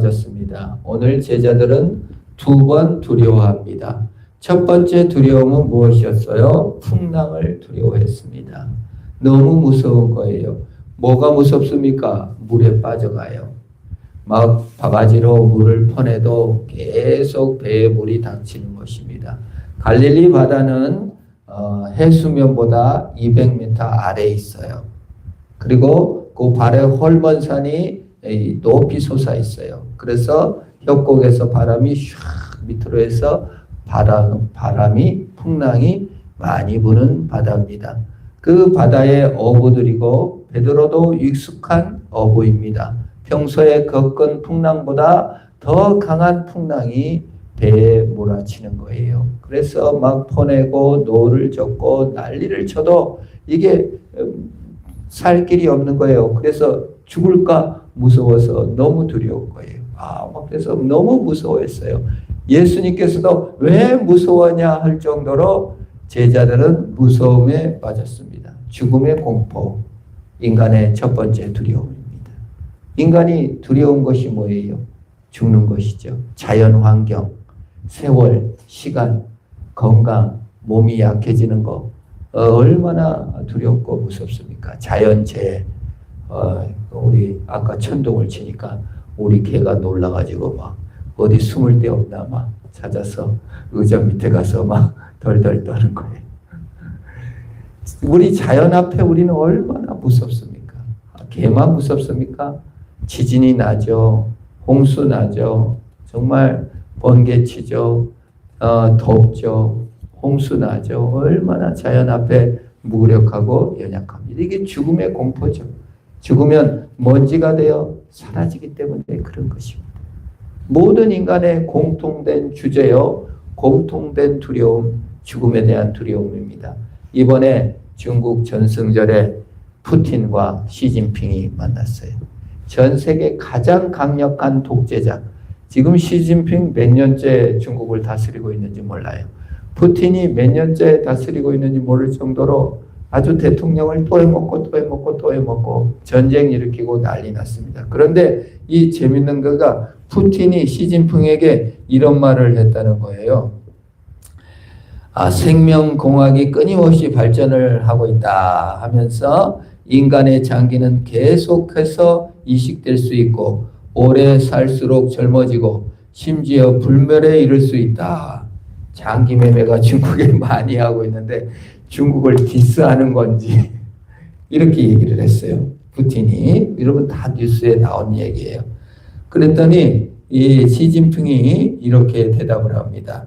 빠졌습니다. 오늘 제자들은 두 번 두려워합니다. 첫 번째 두려움은 무엇이었어요? 풍랑을 두려워했습니다. 너무 무서운 거예요. 뭐가 무섭습니까? 물에 빠져가요. 막 바가지로 물을 퍼내도 계속 배에 물이 닥치는 것입니다. 갈릴리 바다는 어, 해수면보다 200m 아래에 있어요. 그리고 그 발에 헐먼 산이 이 높이 솟아 있어요. 그래서 협곡에서 바람이 슉 밑으로 해서 바람, 바람이 풍랑이 많이 부는 바다입니다. 그 바다의 어부들이고 베드로도 익숙한 어부입니다. 평소에 겪은 풍랑보다 더 강한 풍랑이 배에 몰아치는 거예요. 그래서 막 퍼내고 노를 젓고 난리를 쳐도 이게 음, 살 길이 없는 거예요. 그래서 죽을까 무서워서 너무 두려운 거예요. 아, 막 그래서 너무 무서워했어요. 예수님께서도 왜 무서워냐 할 정도로 제자들은 무서움에 빠졌습니다. 죽음의 공포, 인간의 첫 번째 두려움입니다. 인간이 두려운 것이 뭐예요? 죽는 것이죠. 자연 환경, 세월, 시간, 건강, 몸이 약해지는 거 어, 얼마나 두렵고 무섭습니까? 자연재해, 어, 우리 아까 천둥을 치니까 우리 개가 놀라가지고 막 어디 숨을 데 없나 막 찾아서 의자 밑에 가서 막 덜덜 떠는 거예요. 우리 자연 앞에 우리는 얼마나 무섭습니까? 개만 무섭습니까? 지진이 나죠. 홍수 나죠. 정말 번개 치죠. 어, 덥죠. 홍수 나죠. 얼마나 자연 앞에 무력하고 연약합니다. 이게 죽음의 공포죠. 죽으면 먼지가 되어 사라지기 때문에 그런 것입니다. 모든 인간의 공통된 주제요, 공통된 두려움, 죽음에 대한 두려움입니다. 이번에 중국 전승절에 푸틴과 시진핑이 만났어요. 전 세계 가장 강력한 독재자. 지금 시진핑 몇 년째 중국을 다스리고 있는지 몰라요. 푸틴이 몇 년째 다스리고 있는지 모를 정도로 아주 대통령을 또 해먹고 또 해먹고 또 해먹고 전쟁 일으키고 난리 났습니다. 그런데 이 재밌는 거가 푸틴이 시진핑에게 이런 말을 했다는 거예요. 아, 생명공학이 끊임없이 발전을 하고 있다 하면서 인간의 장기는 계속해서 이식될 수 있고 오래 살수록 젊어지고 심지어 불멸에 이를 수 있다. 장기 매매가 중국에 많이 하고 있는데 중국을 디스하는 건지 이렇게 얘기를 했어요. 푸틴이 여러분 다 뉴스에 나온 얘기예요. 그랬더니 이 시진핑이 이렇게 대답을 합니다.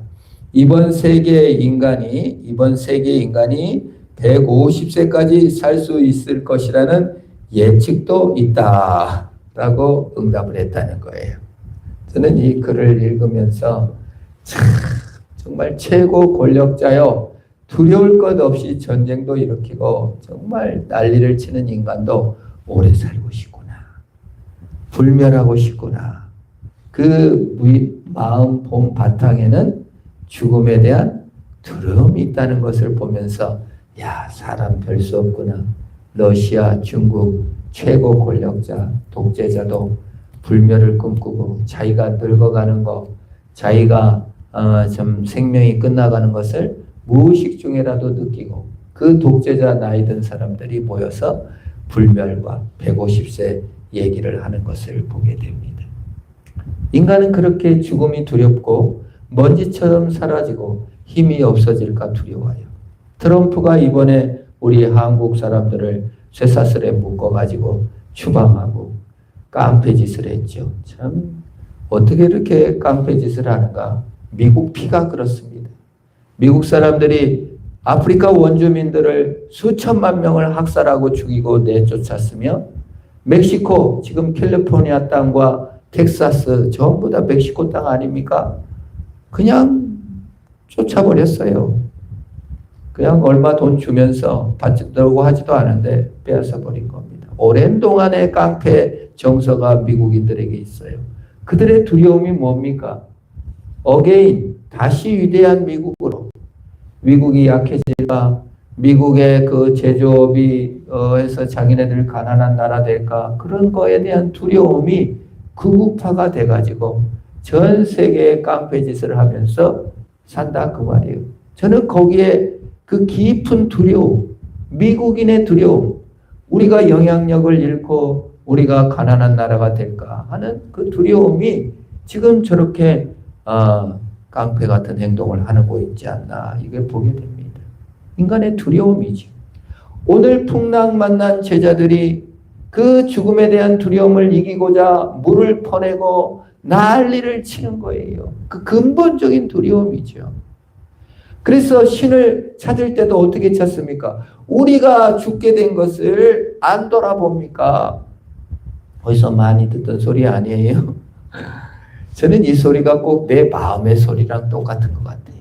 이번 세계 인간이 이번 세계 인간이 150세까지 살 수 있을 것이라는 예측도 있다라고 응답을 했다는 거예요. 저는 이 글을 읽으면서 참 정말 최고 권력자요 두려울 것 없이 전쟁도 일으키고 정말 난리를 치는 인간도 오래 살고 싶구나. 불멸하고 싶구나. 그 마음 봄 바탕에는 죽음에 대한 두려움이 있다는 것을 보면서 야 사람 별 수 없구나. 러시아, 중국 최고 권력자, 독재자도 불멸을 꿈꾸고 자기가 늙어가는 거, 자기가 어, 좀 생명이 끝나가는 것을 무의식 중에라도 느끼고 그 독재자 나이 든 사람들이 모여서 불멸과 150세 얘기를 하는 것을 보게 됩니다. 인간은 그렇게 죽음이 두렵고 먼지처럼 사라지고 힘이 없어질까 두려워요. 트럼프가 이번에 우리 한국 사람들을 쇠사슬에 묶어가지고 추방하고 깡패짓을 했죠. 참 어떻게 이렇게 깡패짓을 하는가? 미국 피가 그렇습니다. 미국 사람들이 아프리카 원주민들을 수천만 명을 학살하고 죽이고 내쫓았으며 멕시코 지금 캘리포니아 땅과 텍사스 전부 다 멕시코 땅 아닙니까? 그냥 쫓아버렸어요. 그냥 얼마 돈 주면서 받으려고 하지도 않은데 빼앗아 버린 겁니다. 오랜 동안의 깡패 정서가 미국인들에게 있어요. 그들의 두려움이 뭡니까? 어게인 다시 위대한 미국으로 미국이 약해질까? 미국의 그 제조업이 어, 해서 자기네들 가난한 나라 될까? 그런 거에 대한 두려움이 극우파가 돼가지고 전 세계에 깡패 짓을 하면서 산다 그 말이에요. 저는 거기에 그 깊은 두려움, 미국인의 두려움, 우리가 영향력을 잃고 우리가 가난한 나라가 될까 하는 그 두려움이 지금 저렇게 어, 깡패 같은 행동을 하고 있지 않나 이걸 보게 됩니다. 인간의 두려움이죠. 오늘 풍랑 만난 제자들이 그 죽음에 대한 두려움을 이기고자 물을 퍼내고 난리를 치는 거예요. 그 근본적인 두려움이죠. 그래서 신을 찾을 때도 어떻게 찾습니까? 우리가 죽게 된 것을 안 돌아봅니까? 어디서 많이 듣던 소리 아니에요? 저는 이 소리가 꼭 내 마음의 소리랑 똑같은 것 같아요.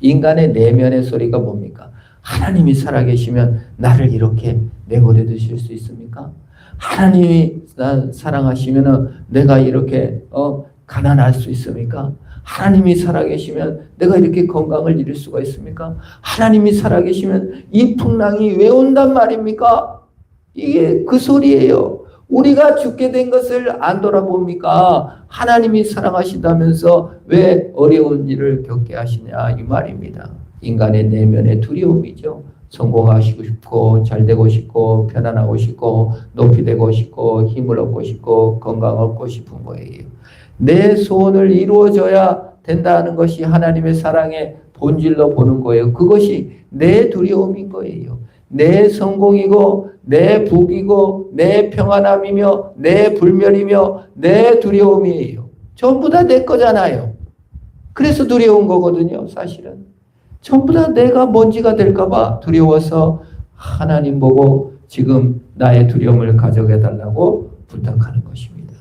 인간의 내면의 소리가 뭡니까? 하나님이 살아계시면 나를 이렇게 내버려 두실 수 있습니까? 하나님이 나 사랑하시면 내가 이렇게 어, 가난할 수 있습니까? 하나님이 살아계시면 내가 이렇게 건강을 잃을 수가 있습니까? 하나님이 살아계시면 이 풍랑이 왜 온단 말입니까? 이게 그 소리예요. 우리가 죽게 된 것을 안 돌아봅니까? 하나님이 사랑하신다면서 왜 어려운 일을 겪게 하시냐 이 말입니다. 인간의 내면의 두려움이죠. 성공하시고 싶고 잘 되고 싶고 편안하고 싶고 높이 되고 싶고 힘을 얻고 싶고 건강 얻고 싶은 거예요. 내 소원을 이루어져야 된다는 것이 하나님의 사랑의 본질로 보는 거예요. 그것이 내 두려움인 거예요. 내 성공이고 내 복이고 내 평안함이며 내 불멸이며 내 두려움이에요. 전부 다 내 거잖아요. 그래서 두려운 거거든요, 사실은. 전부 다 내가 먼지가 될까봐 두려워서 하나님 보고 지금 나의 두려움을 가져게 달라고 부탁하는 것입니다.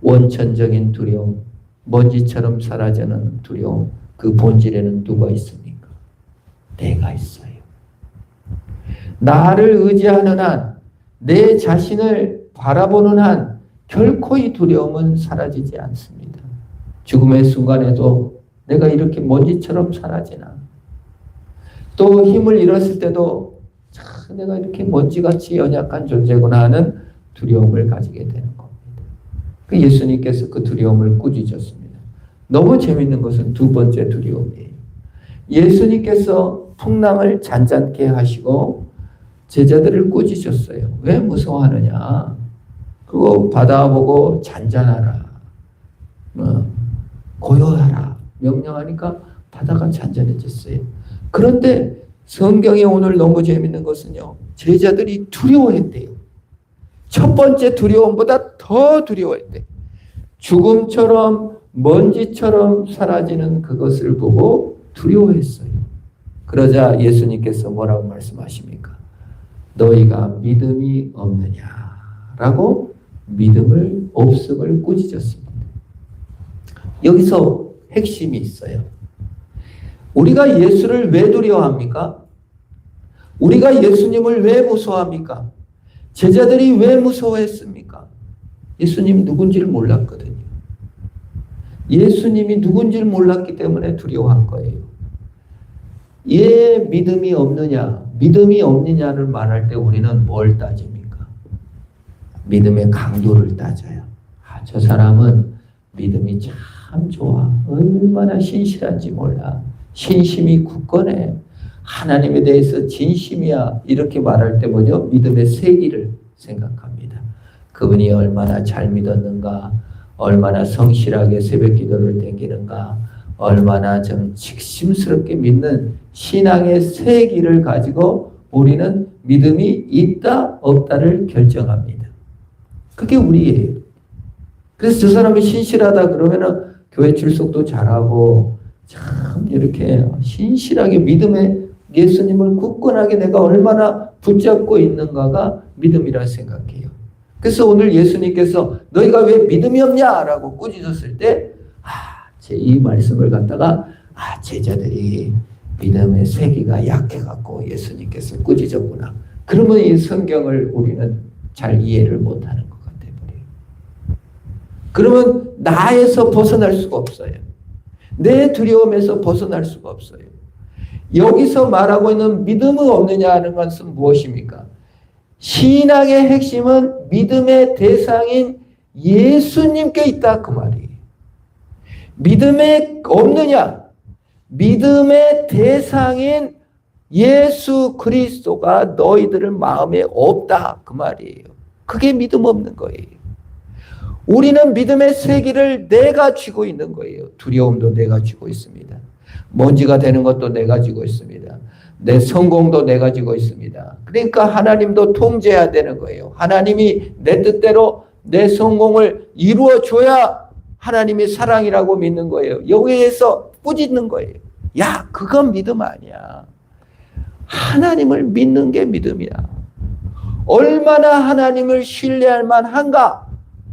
원천적인 두려움, 먼지처럼 사라지는 두려움, 그 본질에는 누가 있습니까? 내가 있어요. 나를 의지하는 한, 내 자신을 바라보는 한, 결코 이 두려움은 사라지지 않습니다. 죽음의 순간에도 내가 이렇게 먼지처럼 사라지나. 또 힘을 잃었을 때도 참 내가 이렇게 먼지같이 연약한 존재구나 하는 두려움을 가지게 되는 겁니다. 그 예수님께서 그 두려움을 꾸짖었습니다. 너무 재밌는 것은 두 번째 두려움이에요. 예수님께서 풍랑을 잔잔케 하시고 제자들을 꾸짖었어요. 왜 무서워하느냐? 그거 받아보고 잔잔하라. 뭐, 고요하라. 명령하니까 바다가 잔잔해졌어요. 그런데 성경에 오늘 너무 재밌는 것은요. 제자들이 두려워했대요. 첫 번째 두려움보다 더 두려워했대. 죽음처럼 먼지처럼 사라지는 그것을 보고 두려워했어요. 그러자 예수님께서 뭐라고 말씀하십니까? 너희가 믿음이 없느냐라고 믿음을 없음을 꾸짖었습니다. 여기서 핵심이 있어요. 우리가 예수를 왜 두려워합니까? 우리가 예수님을 왜 무서워합니까? 제자들이 왜 무서워했습니까? 예수님 누군지를 몰랐거든요. 예수님이 누군지를 몰랐기 때문에 두려워한 거예요. 얘 믿음이 없느냐, 믿음이 없느냐를 말할 때 우리는 뭘 따집니까? 믿음의 강도를 따져요. 아, 저 사람은 믿음이 참 좋아. 얼마나 신실한지 몰라. 신심이 굳건해. 하나님에 대해서 진심이야. 이렇게 말할 때 뭐죠? 믿음의 세기를 생각합니다. 그분이 얼마나 잘 믿었는가, 얼마나 성실하게 새벽 기도를 댕기는가, 얼마나 좀 직심스럽게 믿는 신앙의 세기를 가지고 우리는 믿음이 있다, 없다를 결정합니다. 그게 우리예요. 그래서 저 사람이 신실하다 그러면은 교회 출석도 잘하고 참 이렇게 신실하게 믿음에 예수님을 굳건하게 내가 얼마나 붙잡고 있는가가 믿음이라 생각해요. 그래서 오늘 예수님께서 너희가 왜 믿음이 없냐라고 꾸짖었을 때, 아, 제 이 말씀을 갖다가, 아, 제자들이 믿음의 세기가 약해갖고 예수님께서 꾸짖었구나. 그러면 이 성경을 우리는 잘 이해를 못하는 것 같아 버려요. 그러면 나에서 벗어날 수가 없어요. 내 두려움에서 벗어날 수가 없어요. 여기서 말하고 있는 믿음은 없느냐 하는 것은 무엇입니까? 신앙의 핵심은 믿음의 대상인 예수님께 있다 그 말이에요. 믿음에 없느냐? 믿음의 대상인 예수 그리스도가 너희들 마음에 없다 그 말이에요. 그게 믿음 없는 거예요. 우리는 믿음의 세기를 내가 쥐고 있는 거예요. 두려움도 내가 쥐고 있습니다. 먼지가 되는 것도 내가 쥐고 있습니다. 내 성공도 내가 쥐고 있습니다. 그러니까 하나님도 통제해야 되는 거예요. 하나님이 내 뜻대로 내 성공을 이루어 줘야 하나님이 사랑이라고 믿는 거예요. 여기에서 꾸짖는 거예요. 야, 그건 믿음 아니야. 하나님을 믿는 게 믿음이야. 얼마나 하나님을 신뢰할 만한가?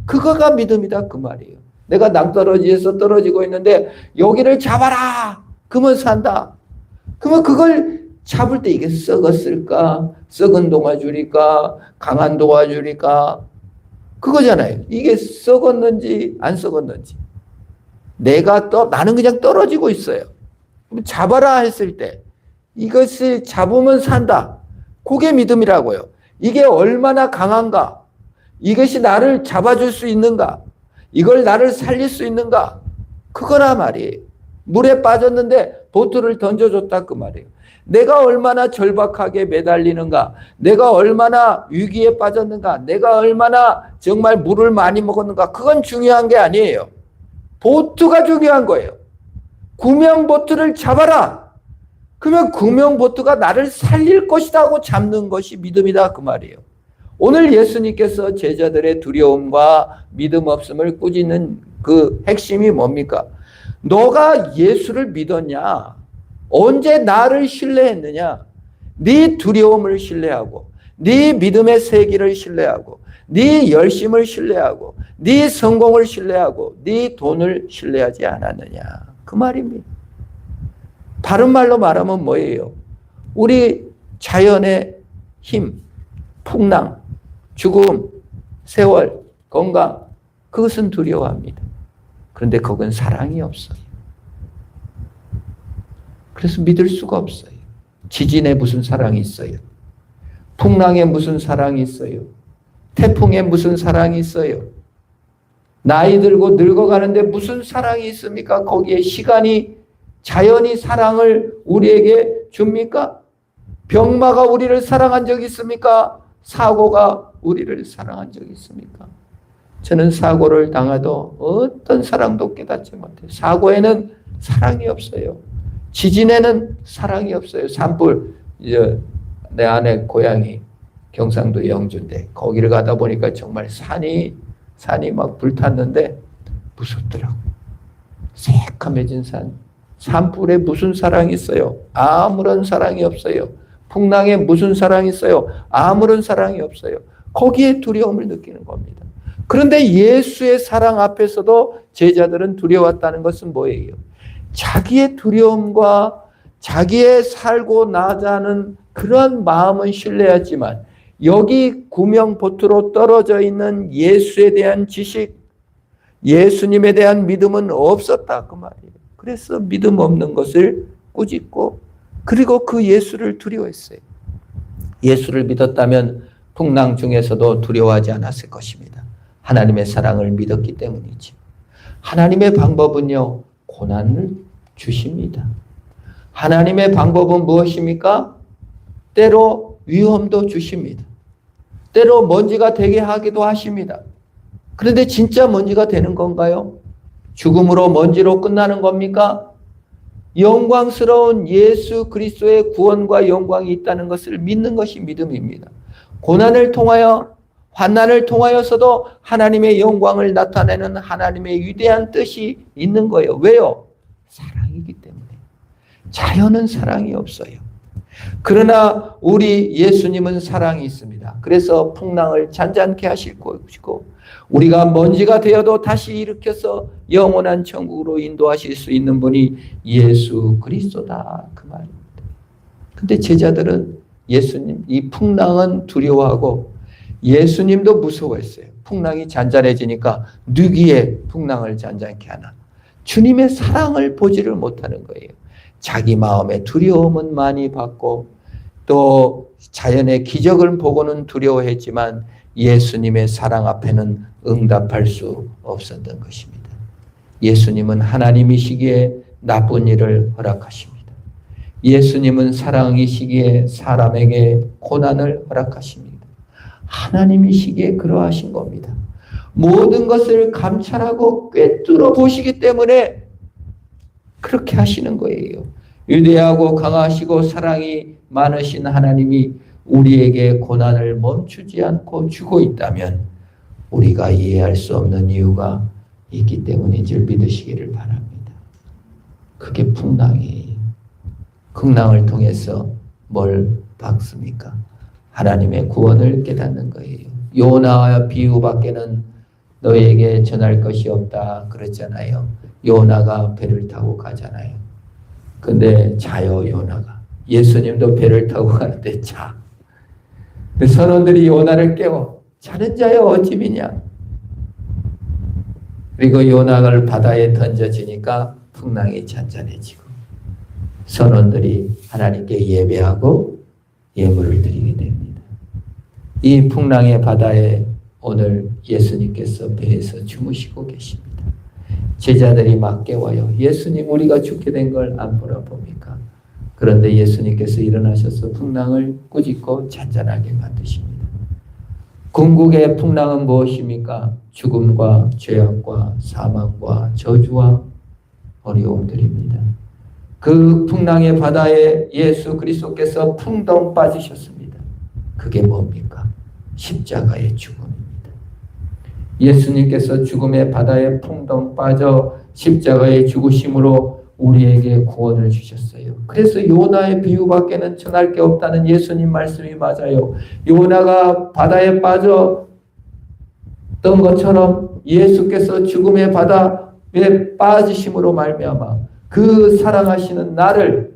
그거가 믿음이다 그 말이에요. 내가 낭떠러지에서 떨어지고 있는데 여기를 잡아라. 그러면 산다. 그러면 그걸 잡을 때 이게 썩었을까? 썩은 도와주리까? 강한 도와주리까? 그거잖아요. 이게 썩었는지 안 썩었는지. 내가 떠, 나는 그냥 떨어지고 있어요. 잡아라 했을 때 이것을 잡으면 산다. 그게 믿음이라고요. 이게 얼마나 강한가? 이것이 나를 잡아줄 수 있는가? 이걸 나를 살릴 수 있는가? 그거라 말이에요. 물에 빠졌는데 보트를 던져줬다 그 말이에요. 내가 얼마나 절박하게 매달리는가? 내가 얼마나 위기에 빠졌는가? 내가 얼마나 정말 물을 많이 먹었는가? 그건 중요한 게 아니에요. 보트가 중요한 거예요. 구명 보트를 잡아라. 그러면 구명 보트가 나를 살릴 것이다 하고 잡는 것이 믿음이다 그 말이에요. 오늘 예수님께서 제자들의 두려움과 믿음 없음을 꾸짖는 그 핵심이 뭡니까? 너가 예수를 믿었냐? 언제 나를 신뢰했느냐? 네 두려움을 신뢰하고 네 믿음의 세기를 신뢰하고 네 열심을 신뢰하고 네 성공을 신뢰하고 네 돈을 신뢰하지 않았느냐? 그 말입니다. 다른 말로 말하면 뭐예요? 우리 자연의 힘, 풍랑, 죽음, 세월, 건강, 그것은 두려워합니다. 그런데 그건 사랑이 없어요. 그래서 믿을 수가 없어요. 지진에 무슨 사랑이 있어요? 풍랑에 무슨 사랑이 있어요? 태풍에 무슨 사랑이 있어요? 나이 들고 늙어가는데 무슨 사랑이 있습니까? 거기에 시간이 자연이 사랑을 우리에게 줍니까? 병마가 우리를 사랑한 적 있습니까? 사고가 우리를 사랑한 적 있습니까? 저는 사고를 당해도 어떤 사랑도 깨닫지 못해요. 사고에는 사랑이 없어요. 지진에는 사랑이 없어요. 산불, 이제 내 아내 고향이 경상도 영주인데 거기를 가다 보니까 정말 산이 산이 막 불탔는데 무섭더라고. 새카매진 산. 산불에 무슨 사랑이 있어요? 아무런 사랑이 없어요. 풍랑에 무슨 사랑이 있어요? 아무런 사랑이 없어요. 거기에 두려움을 느끼는 겁니다. 그런데 예수의 사랑 앞에서도 제자들은 두려웠다는 것은 뭐예요? 자기의 두려움과 자기의 살고 나자는 그런 마음은 신뢰하지만 여기 구명보트로 떨어져 있는 예수에 대한 지식, 예수님에 대한 믿음은 없었다 그 말이에요. 그래서 믿음 없는 것을 꾸짖고 그리고 그 예수를 두려워했어요. 예수를 믿었다면 풍랑 중에서도 두려워하지 않았을 것입니다. 하나님의 사랑을 믿었기 때문이지. 하나님의 방법은요, 고난을 주십니다. 하나님의 방법은 무엇입니까? 때로 위험도 주십니다. 때로 먼지가 되게 하기도 하십니다. 그런데 진짜 먼지가 되는 건가요? 죽음으로 먼지로 끝나는 겁니까? 영광스러운 예수 그리스도의 구원과 영광이 있다는 것을 믿는 것이 믿음입니다. 고난을 통하여 환난을 통하여서도 하나님의 영광을 나타내는 하나님의 위대한 뜻이 있는 거예요. 왜요? 사랑이기 때문에. 자연은 사랑이 없어요. 그러나 우리 예수님은 사랑이 있습니다. 그래서 풍랑을 잔잔케 하실 것이고 우리가 먼지가 되어도 다시 일으켜서 영원한 천국으로 인도하실 수 있는 분이 예수 그리스도다 그 말입니다. 근데 제자들은 예수님 이 풍랑은 두려워하고 예수님도 무서워했어요. 풍랑이 잔잔해지니까 누기에 풍랑을 잔잔케 하나. 주님의 사랑을 보지를 못하는 거예요. 자기 마음에 두려움은 많이 받고 또 자연의 기적을 보고는 두려워했지만 예수님의 사랑 앞에는 응답할 수 없었던 것입니다. 예수님은 하나님이시기에 나쁜 일을 허락하십니다. 예수님은 사랑이시기에 사람에게 고난을 허락하십니다. 하나님이시기에 그러하신 겁니다. 모든 것을 감찰하고 꿰뚫어 보시기 때문에 그렇게 하시는 거예요. 위대하고 강하시고 사랑이 많으신 하나님이 우리에게 고난을 멈추지 않고 주고 있다면 우리가 이해할 수 없는 이유가 있기 때문인 줄 믿으시기를 바랍니다. 그게 풍랑이에요. 풍랑을 통해서 뭘 받습니까? 하나님의 구원을 깨닫는 거예요. 요나와 비유밖에는 너에게 전할 것이 없다 그랬잖아요. 요나가 배를 타고 가잖아요. 근데 자요 요나가. 예수님도 배를 타고 가는데 자. 그 선원들이 요나를 깨워. 자는 자여 어찌 미냐. 그리고 요나를 바다에 던져지니까 풍랑이 잔잔해지고 선원들이 하나님께 예배하고 예물을 드리게 됩니다. 이 풍랑의 바다에 오늘 예수님께서 배에서 주무시고 계십니다. 제자들이 막 깨워요. 예수님 우리가 죽게 된 걸안 보라봅니까? 그런데 예수님께서 일어나셔서 풍랑을 꾸짖고 잔잔하게 만드십니다. 궁극의 풍랑은 무엇입니까? 죽음과 죄악과 사망과 저주와 어려움들입니다. 그 풍랑의 바다에 예수 그리스도께서 풍덩 빠지셨습니다. 그게 뭡니까? 십자가의 죽음입니다. 예수님께서 죽음의 바다에 풍덩 빠져 십자가의 죽으심으로 우리에게 구원을 주셨어요. 그래서 요나의 비유밖에는 전할 게 없다는 예수님 말씀이 맞아요. 요나가 바다에 빠져 던 것처럼 예수께서 죽음의 바다에 빠지심으로 말미암아 그 사랑하시는 나를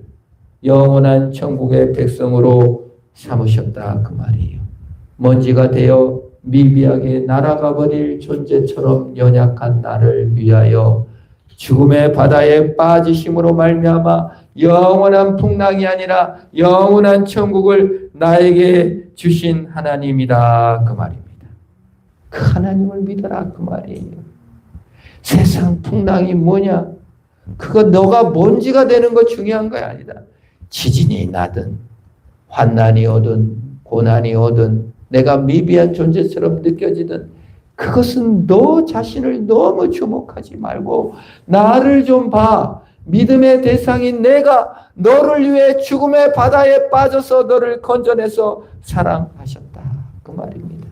영원한 천국의 백성으로 삼으셨다 그 말이에요. 먼지가 되어 미비하게 날아가 버릴 존재처럼 연약한 나를 위하여 죽음의 바다에 빠지심으로 말미암아 영원한 풍랑이 아니라 영원한 천국을 나에게 주신 하나님이다 그 말입니다. 그 하나님을 믿어라 그 말이에요. 세상 풍랑이 뭐냐? 그거 너가 먼지가 되는 거 중요한 거 아니다. 지진이 나든 환난이 오든 고난이 오든 내가 미비한 존재처럼 느껴지든 그것은 너 자신을 너무 주목하지 말고 나를 좀 봐. 믿음의 대상인 내가 너를 위해 죽음의 바다에 빠져서 너를 건져내서 사랑하셨다. 그 말입니다.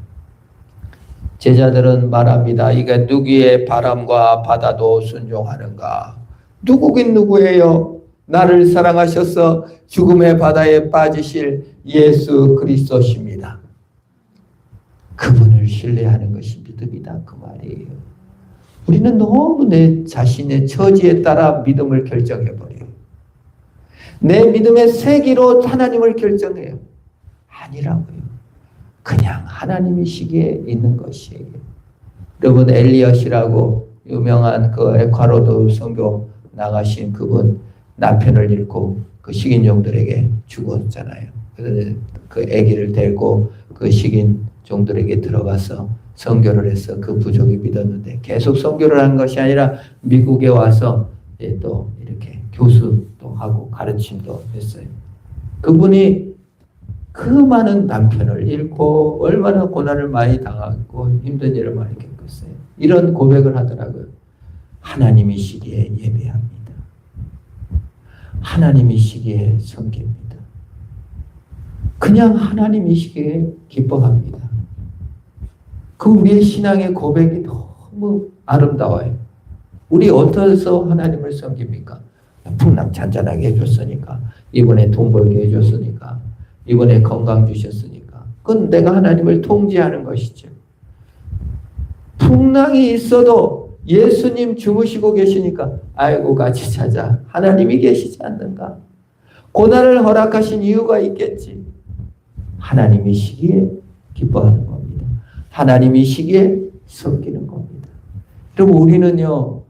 제자들은 말합니다. 이게 누구의 바람과 바다도 순종하는가? 누구긴 누구예요? 나를 사랑하셔서 죽음의 바다에 빠지실 예수 그리스도십니다. 그분을 신뢰하는 것이 믿음이다 그 말이에요. 우리는 너무 내 자신의 처지에 따라 믿음을 결정해 버려요. 내 믿음의 세기로 하나님을 결정해요. 아니라고요. 그냥 하나님이시기에 있는 것이에요. 여러분 엘리엇이라고 유명한 그 에콰로도 선교 나가신 그분 남편을 잃고 그 식인종들에게 죽었잖아요. 그래서 그 아기를 데리고 그 식인 종들에게 들어가서 선교를 해서 그 부족이 믿었는데 계속 선교를 한 것이 아니라 미국에 와서 또 이렇게 교수도 하고 가르침도 했어요. 그분이 그 많은 남편을 잃고 얼마나 고난을 많이 당하고 힘든 일을 많이 겪었어요. 이런 고백을 하더라고요. 하나님이시기에 예배합니다. 하나님이시기에 섬깁니다. 그냥 하나님이시기에 기뻐합니다. 그 우리의 신앙의 고백이 너무 아름다워요. 우리 어떠해서 하나님을 섬깁니까? 풍랑 잔잔하게 해줬으니까. 이번에 돈 벌게 해줬으니까. 이번에 건강 주셨으니까. 그건 내가 하나님을 통제하는 것이죠. 풍랑이 있어도 예수님 주무시고 계시니까 아이고 같이 자자. 하나님이 계시지 않는가? 고난을 허락하신 이유가 있겠지. 하나님이시기에 기뻐하는. 하나님이시기에 섬기는 겁니다. 그럼 우리는요,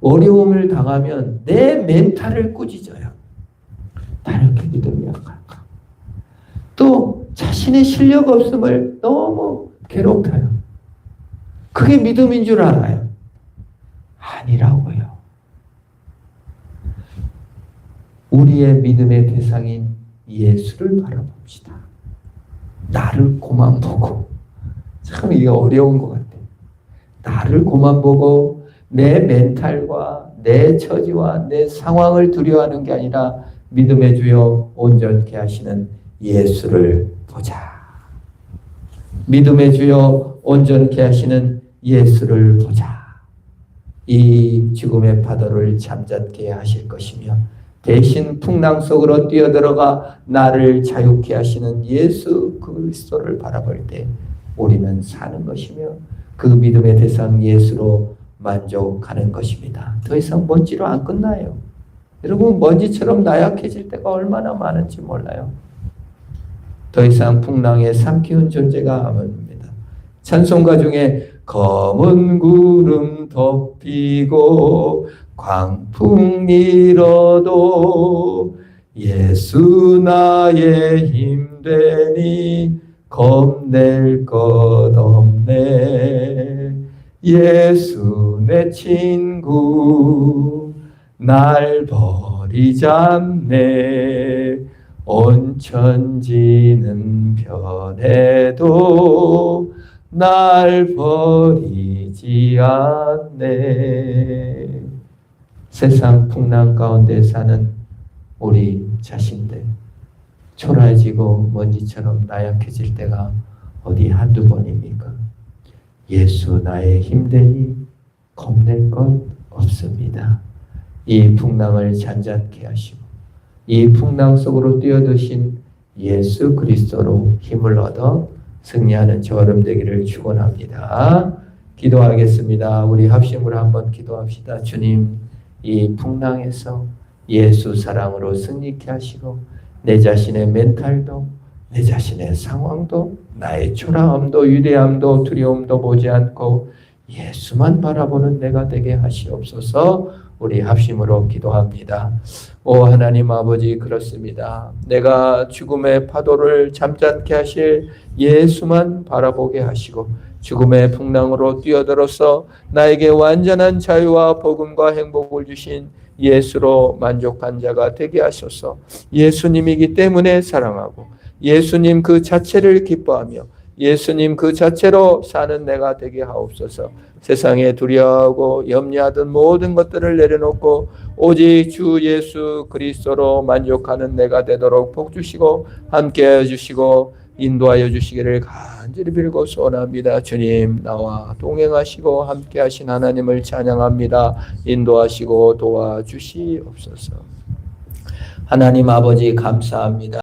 어려움을 당하면 내 멘탈을 꾸짖어요. 나 이렇게 믿음이 약할까? 또 자신의 실력 없음을 너무 괴롭다요. 그게 믿음인 줄 알아요. 아니라고요. 우리의 믿음의 대상인 예수를 바라봅시다. 나를 고만 보고 참 이게 어려운 것 같아요. 나를 고만 보고 내 멘탈과 내 처지와 내 상황을 두려워하는 게 아니라 믿음의 주여 온전케 하시는 예수를 보자. 믿음의 주여 온전케 하시는 예수를 보자. 이 죽음의 파도를 잠잠케 하실 것이며 대신 풍랑 속으로 뛰어들어가 나를 자유케 하시는 예수 그리스도를 바라볼 때 우리는 사는 것이며 그 믿음의 대상 예수로 만족하는 것입니다. 더 이상 먼지로 안 끝나요. 여러분 먼지처럼 나약해질 때가 얼마나 많은지 몰라요. 더 이상 풍랑에 삼키운 존재가 아닙니다. 찬송가 중에 검은 구름 덮이고 광풍 일어도 예수 나의 힘되니 겁낼 것 없네. 예수 내 친구 날 버리지 않네. 온 천지는 변해도 날 버리지 않네. 세상 풍랑 가운데 사는 우리 자신들 초라해지고 먼지처럼 나약해질 때가 어디 한두 번입니까? 예수 나의 힘되니 겁낼 것 없습니다. 이 풍랑을 잔잔케 하시고 이 풍랑 속으로 뛰어드신 예수 그리스도로 힘을 얻어 승리하는 저름 되기를 축원합니다. 기도하겠습니다. 우리 합심으로 한번 기도합시다. 주님, 이 풍랑에서 예수 사랑으로 승리케 하시고 내 자신의 멘탈도 내 자신의 상황도 나의 초라함도 위대함도 두려움도 보지 않고 예수만 바라보는 내가 되게 하시옵소서. 우리 합심으로 기도합니다. 오 하나님 아버지 그렇습니다. 내가 죽음의 파도를 잠잠케 하실 예수만 바라보게 하시고 죽음의 풍랑으로 뛰어들어서 나에게 완전한 자유와 복음과 행복을 주신 예수로 만족한 자가 되게 하소서. 예수님이기 때문에 사랑하고 예수님 그 자체를 기뻐하며 예수님 그 자체로 사는 내가 되게 하옵소서. 세상에 두려워하고 염려하던 모든 것들을 내려놓고 오직 주 예수 그리스도로 만족하는 내가 되도록 복 주시고 함께해 주시고 인도하여 주시기를 간절히 빌고 소원합니다. 주님 나와 동행하시고 함께 하신 하나님을 찬양합니다. 인도하시고 도와주시옵소서. 하나님 아버지 감사합니다.